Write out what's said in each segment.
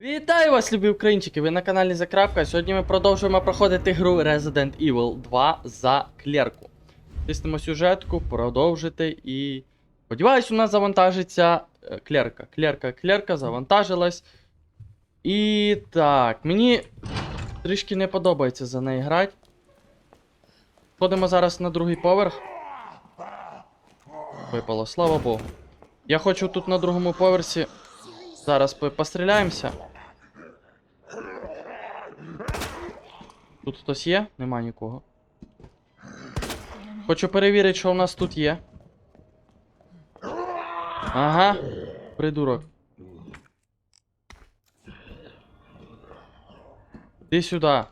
Вітаю вас, любі українчики! Ви на каналі Закрапка. Сьогодні ми продовжуємо проходити гру Resident Evil 2 за клерку. Тиснемо сюжетку, продовжити і. Сподіваюсь, у нас завантажиться е, клерка. Клерка, клерка завантажилась. І так, мені трішки не подобається за неї грати. Ходимо зараз на другий поверх. Випало, слава Богу. Я хочу тут на другому поверсі. Зараз постріляємося. Тут хтось є? Нема нікого. Хочу перевірити, що у нас тут є. Ага, придурок. Іди сюди.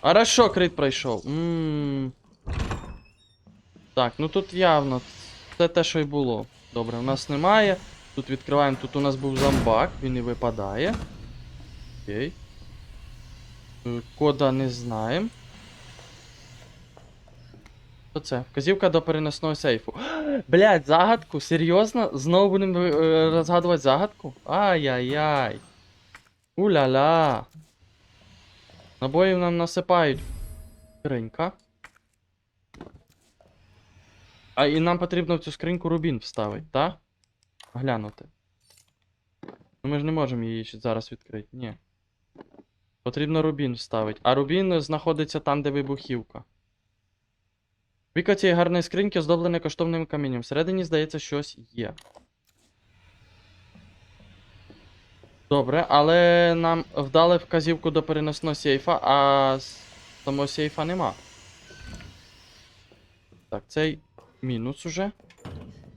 Хорошо, крит пройшов. Ммм. Так, ну тут явно це те, що й було. Добре, у нас немає. Тут відкриваємо, тут у нас був зомбак, він і випадає. Окей. Е, Кода не знаємо. Що це? Вказівка до переносного сейфу. Блять, загадку? Серйозно? Знову будемо е, розгадувати загадку? Ай-яй-яй. Уля-ля. Набоїв нам насипають. Скринька. А і нам потрібно в цю скриньку рубін вставити, так? Глянути. Ну ми ж не можемо її зараз відкрити. Ні. Потрібно рубін вставити. А рубін знаходиться там, де вибухівка. Віка цієї гарної скриньки оздоблене коштовним камінням. Всередині, здається, щось є. Добре, але нам вдали вказівку до переносного сейфа, а самого сейфа нема. Так, цей мінус уже.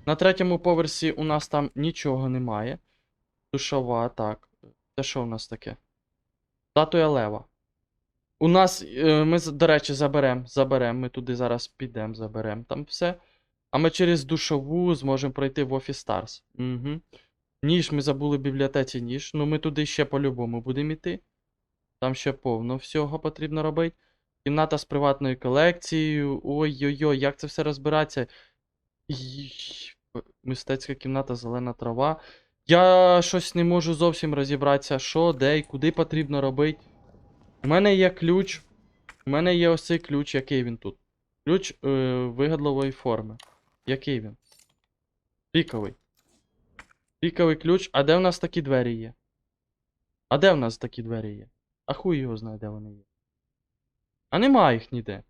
На третьому поверсі у нас там нічого немає. Душова, так. Це що у нас таке? Статуя лева. У нас, е, ми, до речі, заберемо, заберемо. Ми туди зараз підемо, заберемо там все. А ми через душову зможемо пройти в Office Stars. Угу. Ніж ми забули в бібліотеці ніж. Ну ми туди ще по-любому будемо йти. Там ще повно всього потрібно робити. Кімната з приватною колекцією. Ой-ой-ой, як це все розбиратися? Мистецька кімната, зелена трава. Я щось не можу зовсім розібратися, що, де і куди потрібно робити. У мене є ключ. У мене є ось цей ключ, який він тут. Ключ е, вигадливої форми. Який він? Піковий. Піковий ключ. А де в нас такі двері є? А де в нас такі двері є? А хуй його знає, де вони є. А нема їх ніде.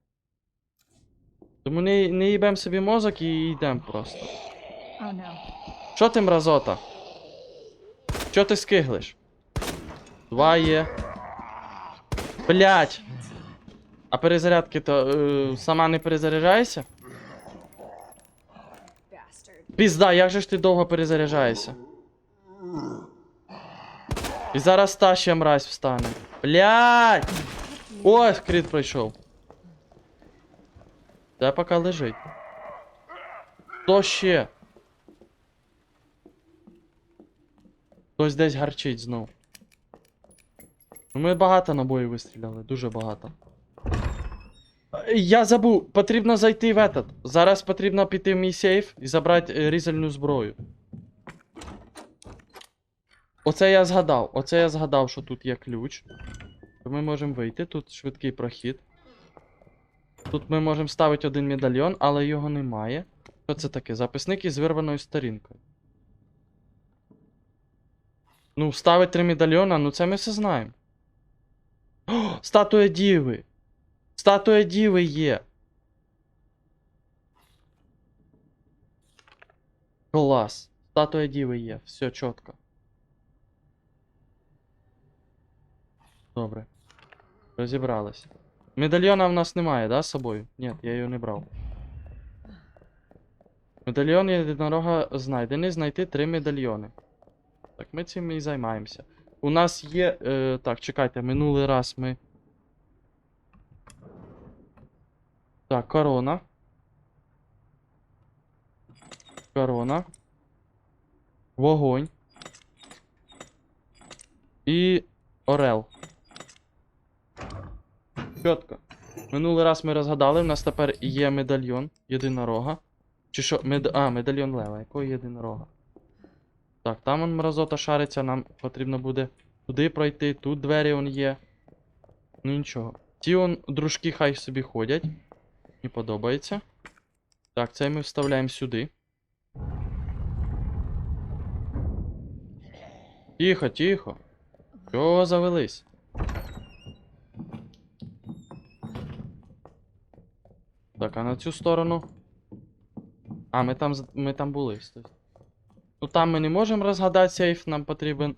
Тому не, не їбем собі мозок і йдемо просто. Oh no. Що ти, мразота? Що ти скиглиш? Два є. Блять! А перезарядки то е, сама не перезаряджаєшся? Пізда, як же ж ти довго перезаряджаєшся? І зараз та ще мразь встане. Блять! Ой, кріт пройшов. Де поки лежить. Хто ще? Хтось десь гарчить знов. Ну, Ми багато набоїв вистріляли, дуже багато. Я забув, потрібно зайти в этот. Зараз потрібно піти в мій сейф і забрати е, різальну зброю. Оце я згадав. Оце я згадав, що тут є ключ. Ми можемо вийти, тут швидкий прохід. Тут ми можемо ставити один медальйон, але його немає. Що це таке? Записник із вирваною сторінкою. Ну, ставить три медальйона, ну це ми все знаємо. О, статуя Діви! Статуя Діви є. Клас. Статуя Діви є. Все чітко. Добре. Розібрались. Медальйона в нас немає, да, з собою? Ні, я його не брав. Медальйон єдинорога знайдений. Знайти три медальйони. Так, ми цим і займаємося. У нас є. Е, так, чекайте, минулий раз ми. Так, корона. Корона. Вогонь. І Орел. Чітко. Минулий раз ми розгадали, в нас тепер є медальйон єдинорога. Чи що? Мед... А, медальйон лева. Якого єдинорога? Так, там он мразота шариться, нам потрібно буде туди пройти, тут двері он є. Ну нічого. Ті он дружки хай собі ходять. Мені подобається. Так, це ми вставляємо сюди. Тихо, тихо. Чого завелись? Так, а на цю сторону. А, ми там, ми там були. Ну там ми не можемо розгадати сейф, нам потрібен.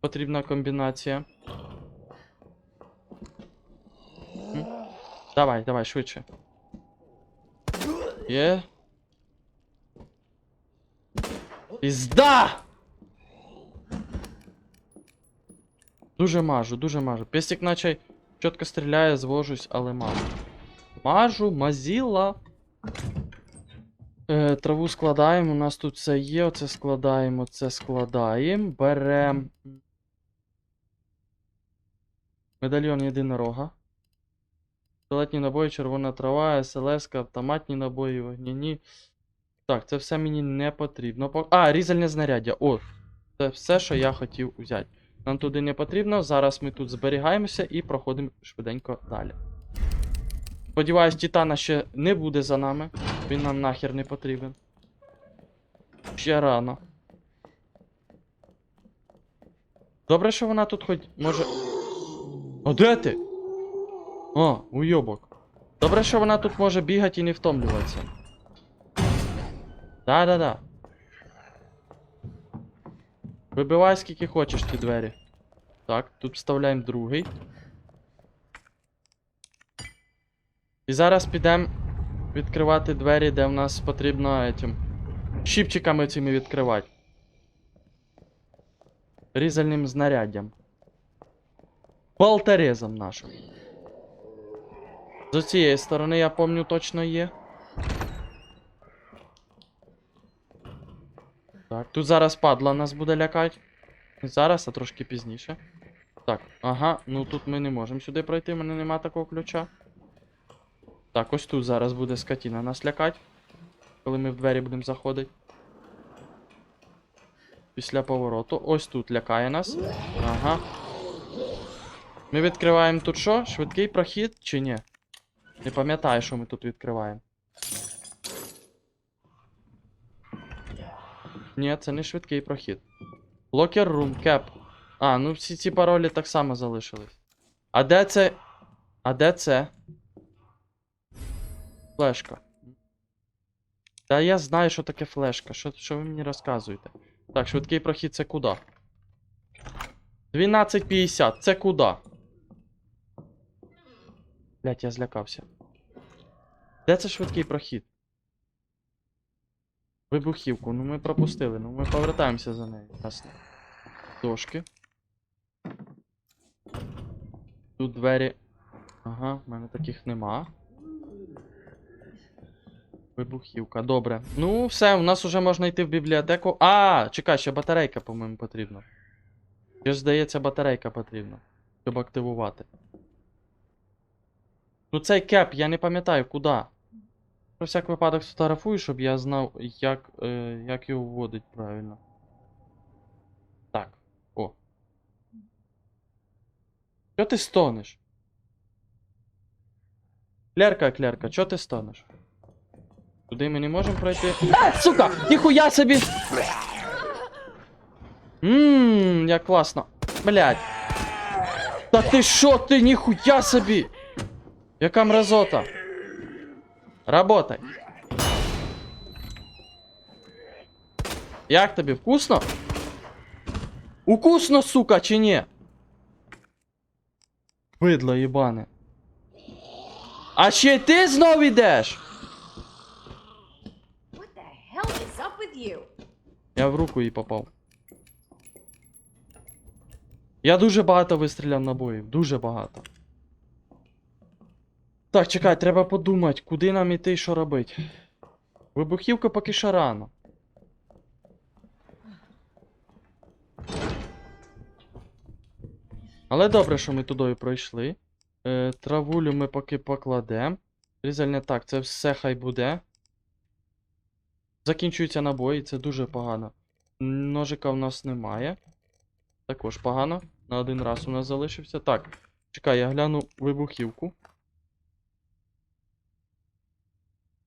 Потрібна комбінація. Давай, давай, швидше. Є. Пізда! Дуже мажу, дуже мажу. Пестик наче чітко стріляє, звожусь, але мажу. Мажу, мазіла. Е, траву складаємо. У нас тут все є. Оце складаємо, це складаємо. Берем. Медальйон єдинорога. Пістолетні набої, червона трава, СЛС, автоматні набої, вогняні. Так, це все мені не потрібно. А, різальне знаряддя. О, це все, що я хотів взяти. Нам туди не потрібно. Зараз ми тут зберігаємося і проходимо швиденько далі. Сподіваюсь, Титана ще не буде за нами. Він нам нахер не потрібен. Ще рано. Добре, що вона тут хоч може. А де ти? О, уйобок. Добре, що вона тут може бігати і не втомлюватися. Да-да-да. Вибивай скільки хочеш ті двері. Так, тут вставляємо другий. І зараз підемо відкривати двері, де в нас потрібно етім. Щіпчиками цими відкривати. Різальним знаряддям. Болторезом нашим. З цієї сторони, я пам'ятаю, точно є. Так, тут зараз падла нас буде лякати. Не зараз, а трошки пізніше. Так, ага, ну тут ми не можемо сюди пройти, в мене нема такого ключа. Так, ось тут зараз буде скотіна нас лякати. Коли ми в двері будемо заходити. Після повороту. Ось тут лякає нас. Ага. Ми відкриваємо тут що? Швидкий прохід чи ні? Не пам'ятаю, що ми тут відкриваємо. Ні, це не швидкий прохід. Locker room, cap. А, ну всі ці паролі так само залишились. А де це. А де це? Флешка. Та я знаю, що таке флешка. Що, що ви мені розказуєте? Так, швидкий прохід це куди? 12.50, це куди? Блять, я злякався. Де це швидкий прохід? Вибухівку, ну ми пропустили, ну ми повертаємося за нею. Ясно. Дошки. Тут двері. Ага, в мене таких нема. Вибухівка, добре. Ну, все, у нас вже можна йти в бібліотеку. А, чекай, ще батарейка, по-моєму, потрібна. Ще ж здається, батарейка потрібна. Щоб активувати. Ну цей кеп, я не пам'ятаю, куди. Про всяк випадок сфотографую, щоб я знав, як, е, як його вводить правильно. Так. О. Чо ти стонеш? Клерка, клерка, чо ти стонеш? Туди ми не можемо пройти. А, сука! Ніхуя собі! Ммм, як класно. Блять. Та ти шо ти, ніхуя собі! Яка мразота! Работай! Як тобі, вкусно? Укусно, сука, чи ні? Бидло їбане. А ще ти знов ідеш? Я в руку їй попав. Я дуже багато вистріляв набоїв, дуже багато. Так, чекай, треба подумати, куди нам іти і що робити. Вибухівка поки що рано. Але добре, що ми туди пройшли. Е, травулю ми поки покладемо. Різальне так, це все хай буде. Закінчуються набої, це дуже погано. Ножика в нас немає. Також погано. На один раз у нас залишився. Так. Чекай, я гляну вибухівку.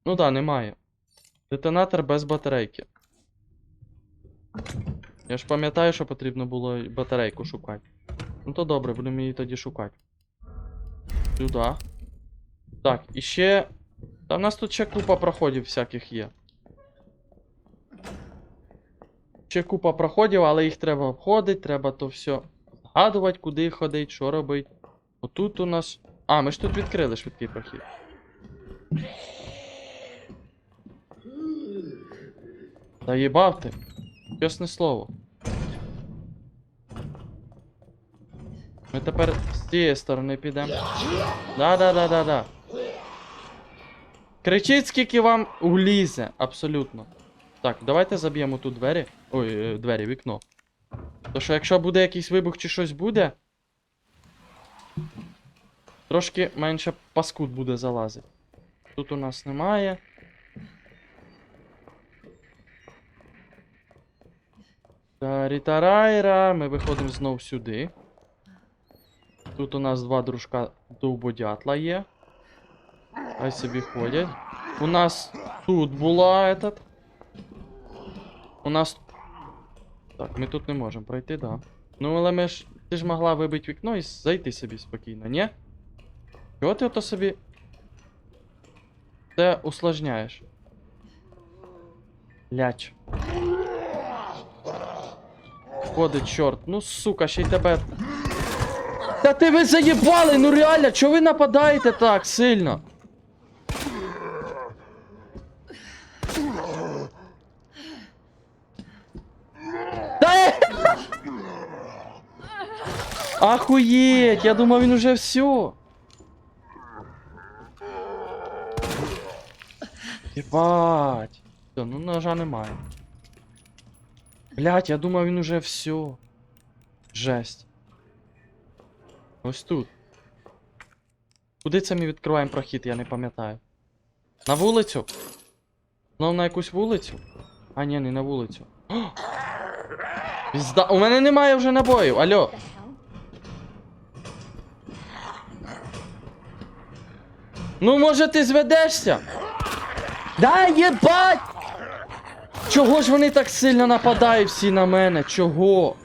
Ну да, немає. Детонатор без батарейки. Я ж пам'ятаю, що потрібно було батарейку шукати. Ну то добре, будемо її тоді шукати. Сюди. Так, і ще. Та в нас тут ще купа проходів всяких є. Ще купа проходів, але їх треба обходити, треба то все згадувати, куди ходить, що робить. Отут у нас. А, ми ж тут відкрили швидкий прохід. Та їбав ти. Чесне слово. Ми тепер з цієї сторони підемо. Да-да-да-да-да. Кричіть, скільки вам влізе, абсолютно. Так, давайте заб'ємо тут двері. Ой, е, двері, вікно. То що якщо буде якийсь вибух чи щось буде. Трошки менше паскуд буде залазити. Тут у нас немає. Тарітарайра, ми виходимо знов сюди. Тут у нас два дружка довбодятла є. Хай собі ходять. У нас тут була этот. У нас. Так, ми тут не можемо пройти, да. Ну, але ми ж. Ти ж могла вибити вікно і зайти собі спокійно, ні? Чого ти ото собі. Це усложняєш. Ляч. Ходить, чорт. Ну, сука, ще й тебе. Та ти ви заєбали, ну реально, чого ви нападаєте так сильно? Та е! Ахуєть, я думав він уже все. Єбать. Все, ну ножа немає. Блять, я думав він уже все. Жесть. Ось тут. Куди це ми відкриваємо прохід, я не пам'ятаю. На вулицю? Знов на якусь вулицю? А, ні, не на вулицю. Пізда... У мене немає вже набоїв, алло. Ну, може, ти зведешся? Да, єбать! Чого ж вони так сильно нападають всі на мене? Чого?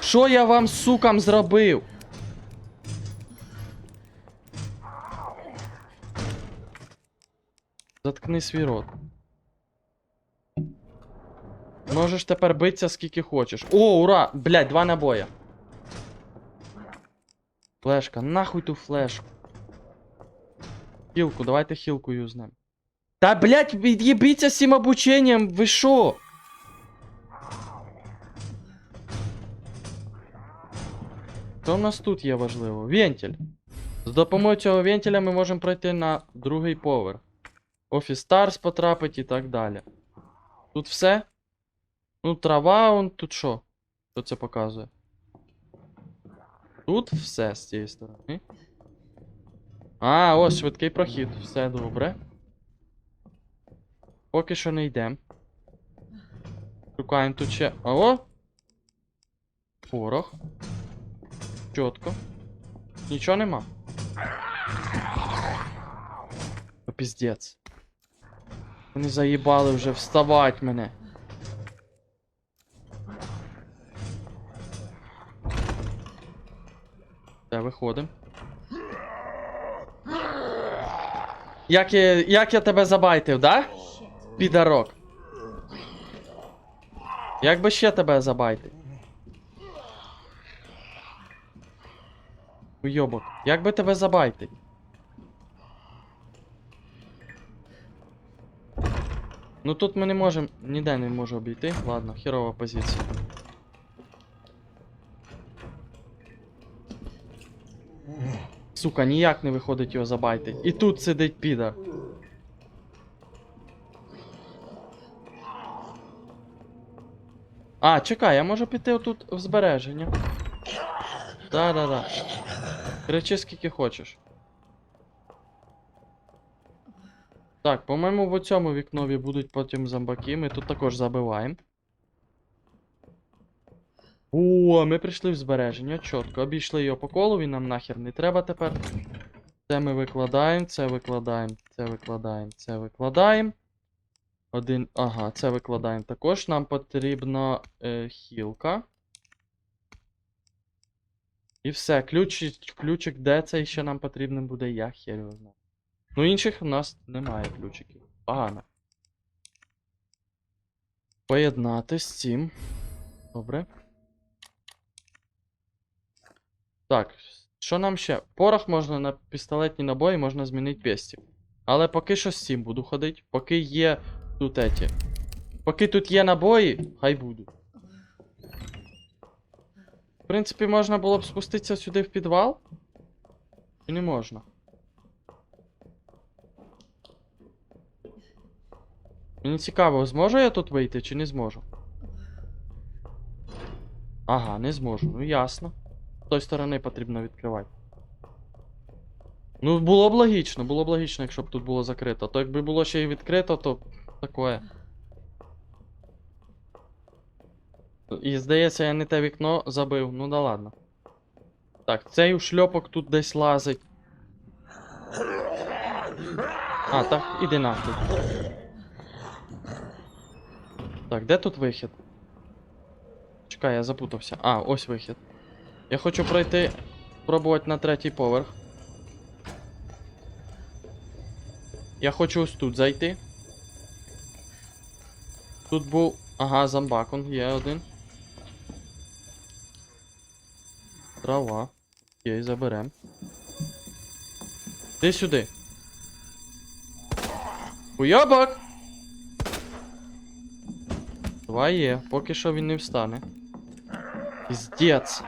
Що я вам, сукам, зробив? Заткни свій рот. Можеш тепер битися скільки хочеш. О, ура! Блять, два набоя. Флешка, нахуй ту флешку. Хілку, давайте хілку юзнем. Та, блять, від'єбіться з цим обученням, ви шо? Що в нас тут є важливо? Вентиль. З допомогою цього вентиля ми можемо пройти на другий поверх. Офіс Старс потрапить і так далі. Тут все? Ну, трава, он тут що? Що це показує? Тут все з цієї сторони. А, ось швидкий прохід. Все добре. Поки що не йдемо. Шукаємо тут ще. О! Порох. Чітко. Нічого нема. О, піздець. Вони заїбали вже вставать мене. Все, виходимо. Як я, як я тебе забайтив, да? Підарок. Як би ще тебе забайтив? Уйобок. Як би тебе забайтить? Ну тут ми не можемо. Ніде не можу обійти. Ладно, херова позиція. Сука, ніяк не виходить його забайтить. І тут сидить підар. А, чекай, я можу піти отут в збереження. Да-да-да. Кричи скільки хочеш. Так, по-моєму, в цьому вікнові будуть потім зомбаки. Ми тут також забиваємо. О, ми прийшли в збереження, чітко. Обійшли його по колу, він нам нахер не треба тепер. Це ми викладаємо, це викладаємо, це викладаємо, це викладаємо. Один. Ага, це викладаємо також. Нам потрібна е, хілка. І все, ключ, ключик де цей ще нам потрібен буде, я хер його знаю. Ну інших у нас немає ключиків. Погано. Поєднати з цим. Добре. Так, що нам ще? Порох можна на пістолетні набої, можна змінити пестів. Але поки що з цим буду ходити. Поки є тут еті. Поки тут є набої, хай буду. В принципі, можна було б спуститися сюди в підвал. Чи не можна? Мені цікаво, зможу я тут вийти чи не зможу? Ага, не зможу. Ну ясно. Тої сторони потрібно відкривати. Ну, було б логічно, було б логічно, якщо б тут було закрито. То якби було ще й відкрито, то таке. І здається, я не те вікно забив. Ну да ладно. Так, цей ушльопок тут десь лазить. А, так, іди нахуй. Так, де тут вихід? Чекай, я запутався. А, ось вихід. Я хочу пройти. Пробувати на третій поверх. Я хочу ось тут зайти. Тут був. Ага, зомбак, он є один. Трава. Окей, заберем. Ти сюди. Уйобок! Два є, поки що він не встане. Піздець.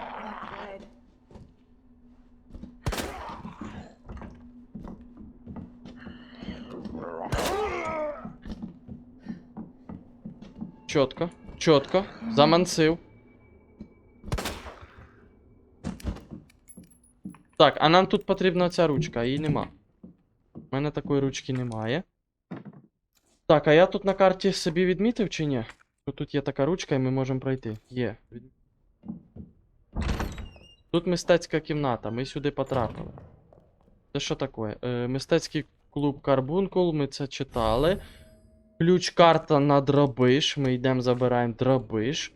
Чітко, чітко. Замансив. Так, а нам тут потрібна ця ручка, її нема. У мене такої ручки немає. Так, а я тут на карті собі відмітив чи ні? Що тут є така ручка і ми можемо пройти. Є. Тут мистецька кімната, ми сюди потрапили. Це що таке? Е, мистецький клуб Карбункул, ми це читали. Ключ карта на дробиш. Ми йдемо, забираємо дробиш.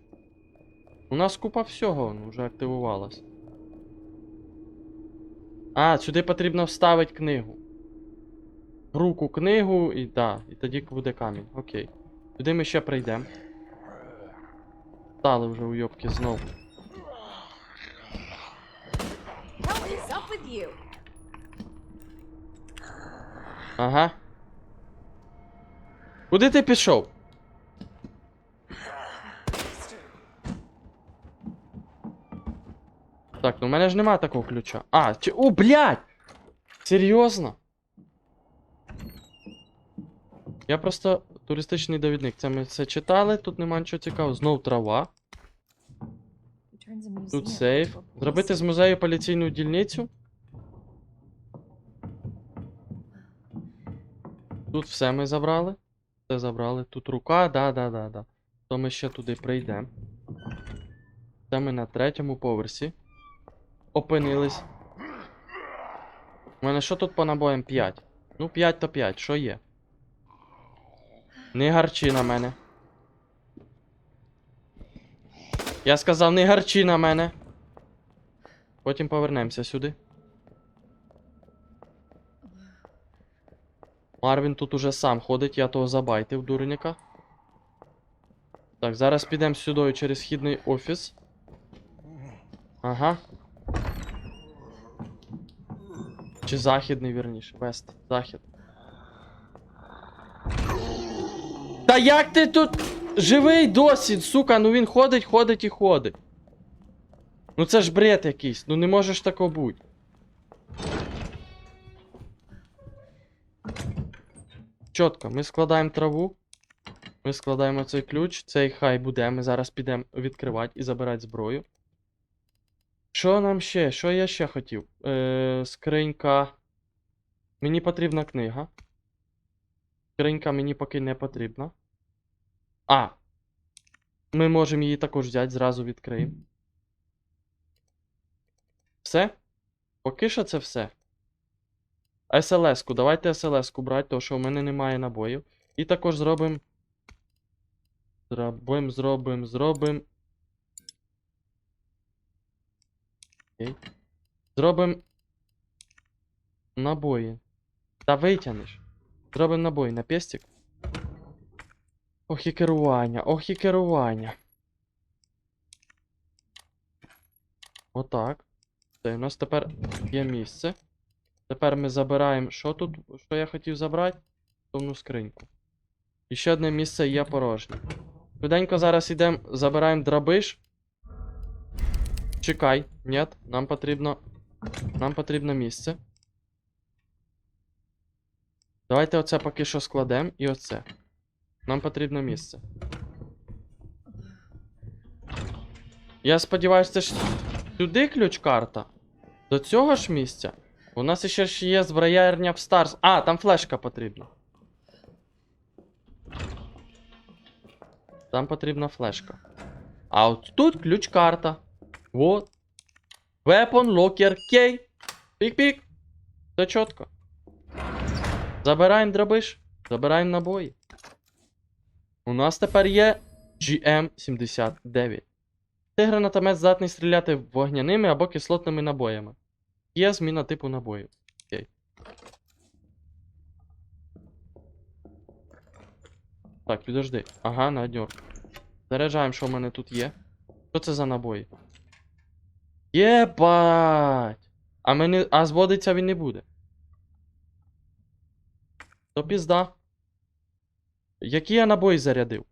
У нас купа всього ну, вже активувалась. А, сюди потрібно вставити книгу. Руку книгу і да, і тоді буде камінь. Окей. Туди ми ще прийдемо. Стали вже уйобки знову. Ага. Куди ти пішов? Так, ну в мене ж нема такого ключа. А, чи. О, блядь! Серйозно? Я просто туристичний довідник. Це ми все читали, тут нема нічого цікавого. Знов трава. Тут сейф. Зробити з музею поліційну дільницю. Тут все ми забрали. Все забрали. Тут рука, да, да, да, да. То ми ще туди прийдемо. Це ми на третьому поверсі. Опинились. У мене що тут по набоям 5? Ну, 5 то 5, що є? Не гарчи на мене. Я сказав, не гарчи на мене. Потім повернемося сюди. Марвін тут уже сам ходить, я того забайтив, дурника. Так, зараз підемо сюди через східний офіс. Ага. Чи західний, вірніше. Вест, захід. Та як ти тут живий досі, сука, ну він ходить, ходить і ходить. Ну це ж бред якийсь, ну не можеш такого бути. Чітко, ми складаємо траву. Ми складаємо цей ключ, цей хай буде. Ми зараз підемо відкривати і забирати зброю. Що нам ще? Що я ще хотів? Е, скринька. Мені потрібна книга. Скринька мені поки не потрібна. А! Ми можемо її також взяти, зразу відкриємо. Все? Поки що це все. СЛС-ку, давайте СЛС-ку брати, тому що в мене немає набоїв. І також зробимо. Зробимо, зробимо, зробимо. Окей. Зробимо. Набої. Та витягнеш. Зробимо набої на пестик. Ох і керування, ох і керування. Отак. Це у нас тепер є місце. Тепер ми забираємо. Що тут? Що я хотів забрати? Повну скриньку. І ще одне місце є порожнє. Швиденько зараз йдемо, забираємо драбиш. Чекай, ні, нам потрібно. Нам потрібно місце. Давайте оце поки що складемо і оце. Нам потрібно місце. Я сподіваюся, це ж сюди ключ-карта. До цього ж місця. У нас ще ж є зброярня в Старс. А, там флешка потрібна. Там потрібна флешка. А от тут ключ-карта. Вот. Weapon Locker Key. Пік-пік. Все чітко. Забираємо дробиш. Забираємо набої. У нас тепер є GM79. Цей гранатомет здатний стріляти вогняними або кислотними набоями. Є зміна типу набою. Окей. Так, підожди. Ага, на одньор. Заряджаємо, що в мене тут є. Що це за набої? Єбать! А мене. А зводиться він не буде. То пізда. Які я набої зарядив?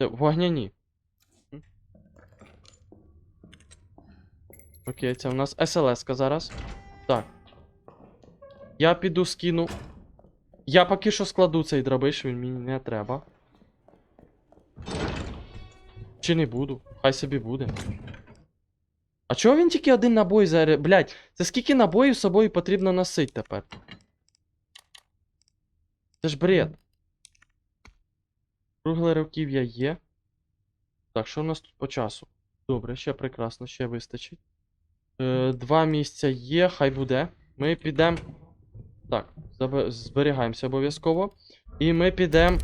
Вогняні. Окей, це у нас СЛС зараз. Так. Я піду скину. Я поки що складу цей дробиш, він мені не треба. Чи не буду? Хай собі буде. А чого він тільки один набой заря... Блять, це скільки набоїв з собою потрібно носити тепер? Це ж бред. Кругле руків'я є. Так, що у нас тут по часу? Добре, ще прекрасно, ще вистачить. Е, два місця є, хай буде. Ми підемо. Так, зберігаємося обов'язково. І ми підемо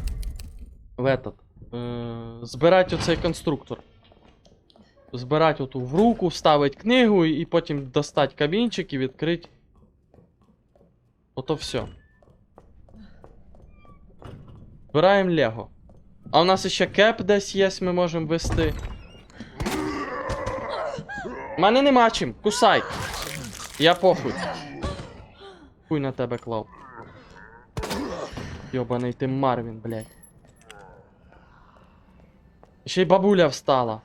в этот. Е, збирати оцей конструктор. Збирати оту в руку, вставити книгу і потім достати камінчик і відкрити. Ото все. Збираємо Лего. А у нас ще кеп десь є, ми можемо вести. Мене нема чим, кусай. Я похуй. Хуй на тебе клав. Йобаний ти Марвін, блядь. Ще й бабуля встала.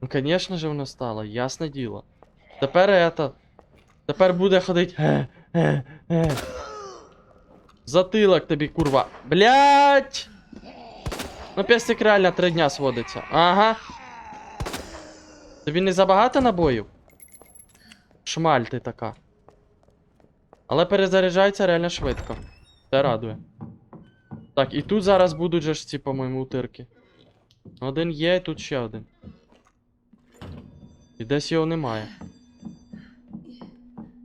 Ну, конечно же, вона встала, ясне діло. Тепер это. Тепер буде ходить. Затилок тобі, курва. Блять! Ну, пестик реально три дня сводиться. Ага. Тобі не забагато набоїв? Шмаль ти така. Але перезаряджається реально швидко. Це радує. Так, і тут зараз будуть же ж ці, по-моєму, утирки. Один є, і тут ще один. І десь його немає.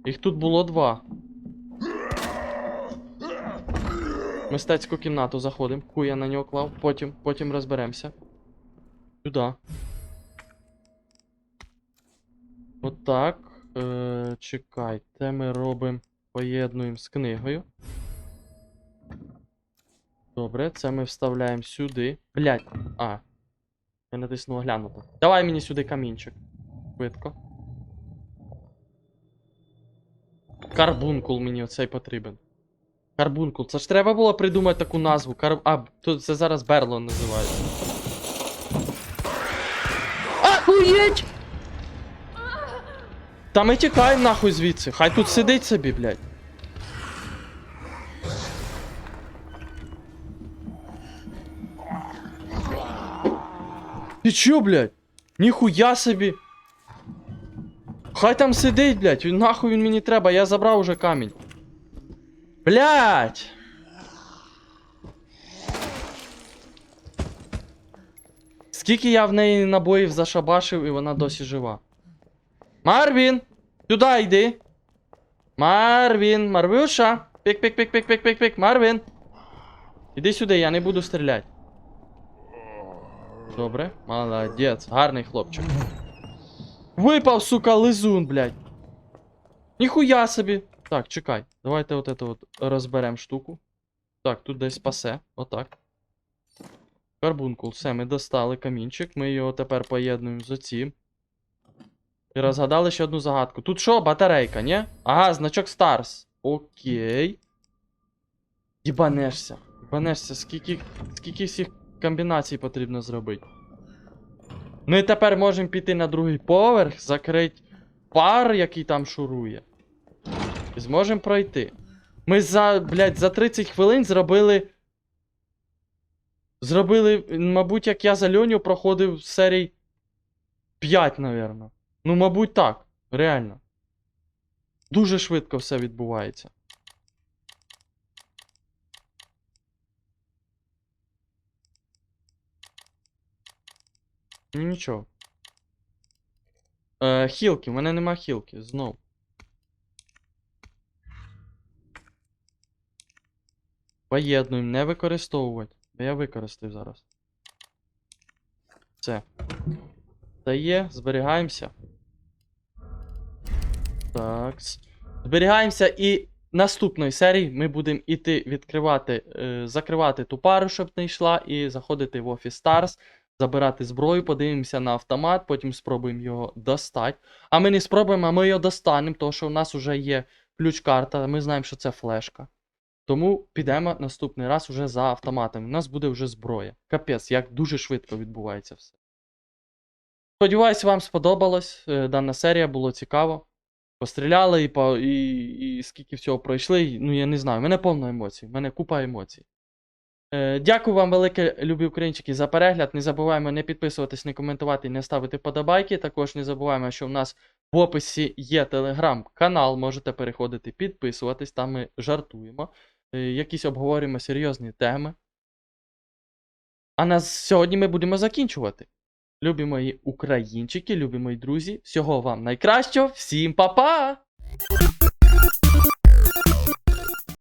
Їх тут було два. Мистецьку кімнату заходимо. Хуй я на нього клав. Потім, потім розберемося. Сюди. Отак. Е, чекай, це ми робимо. Поєднуємо з книгою. Добре, це ми вставляємо сюди. Блять. А. Я натиснув глянути. Давай мені сюди камінчик. Швидко. Карбункул мені оцей потрібен. Карбункул. Це ж треба було придумати таку назву. Кар... А, тут це зараз Берлон називається. Ахуєть! Та ми тікаємо нахуй звідси. Хай тут сидить собі, блядь. Ти чо, блядь? Ніхуя собі. Хай там сидить, блядь. Нахуй він мені треба, я забрав уже камінь. Блядь! Скільки я в неї набоїв зашабашив і вона досі жива. Марвін! Сюди йди! Марвін! Марвюша! Пік, пік, пік, пік, пік, пік, пік, Марвін! Іди сюди, я не буду стріляти. Добре, молодець, гарний хлопчик. Випав, сука, лизун, блядь. Ніхуя собі. Так, чекай. Давайте от это от розберемо штуку. Так, тут десь пасе. Отак. Карбункул. Все, ми достали камінчик. Ми його тепер поєднуємо з оцім. І розгадали ще одну загадку. Тут що, батарейка, ні? Ага, значок Stars. Окей. Єбанешся. Єбанешся, скільки, скільки всіх комбінацій потрібно зробити. Ми тепер можемо піти на другий поверх, закрити пар, який там шурує. І зможемо пройти. Ми за, блядь, за 30 хвилин зробили. Зробили, мабуть, як я за Льоню проходив серій 5, напевно. Ну, мабуть, так. Реально. Дуже швидко все відбувається. Ну нічого. Е, хілки, в мене нема хілки, знов. Поєднуємо, не використовувати. Я використав зараз. Все. Це є, зберігаємося. Так. Зберігаємося і наступної серії ми будемо іти відкривати, е, закривати ту пару, щоб не йшла, і заходити в Office Stars, забирати зброю, подивимося на автомат, потім спробуємо його достати. А ми не спробуємо, а ми його достанемо, тому що у нас вже є ключ-карта, ми знаємо, що це флешка. Тому підемо наступний раз уже за автоматами. У нас буде вже зброя. Капець, як дуже швидко відбувається все. Сподіваюсь, вам сподобалось. е, Дана серія було цікаво. Постріляли і, по, і, і скільки всього пройшли. Ну, я не знаю, в мене повно емоцій, в мене купа емоцій. Е, дякую вам велике, любі українчики, за перегляд. Не забуваємо не підписуватись, не коментувати не ставити подобайки. Також не забуваємо, що в нас в описі є телеграм-канал. Можете переходити, підписуватись, там ми жартуємо. Е, якісь обговорюємо серйозні теми. А на сьогодні ми будемо закінчувати. Любі мої українчики, любі мої друзі, всього вам найкращого, всім па-па!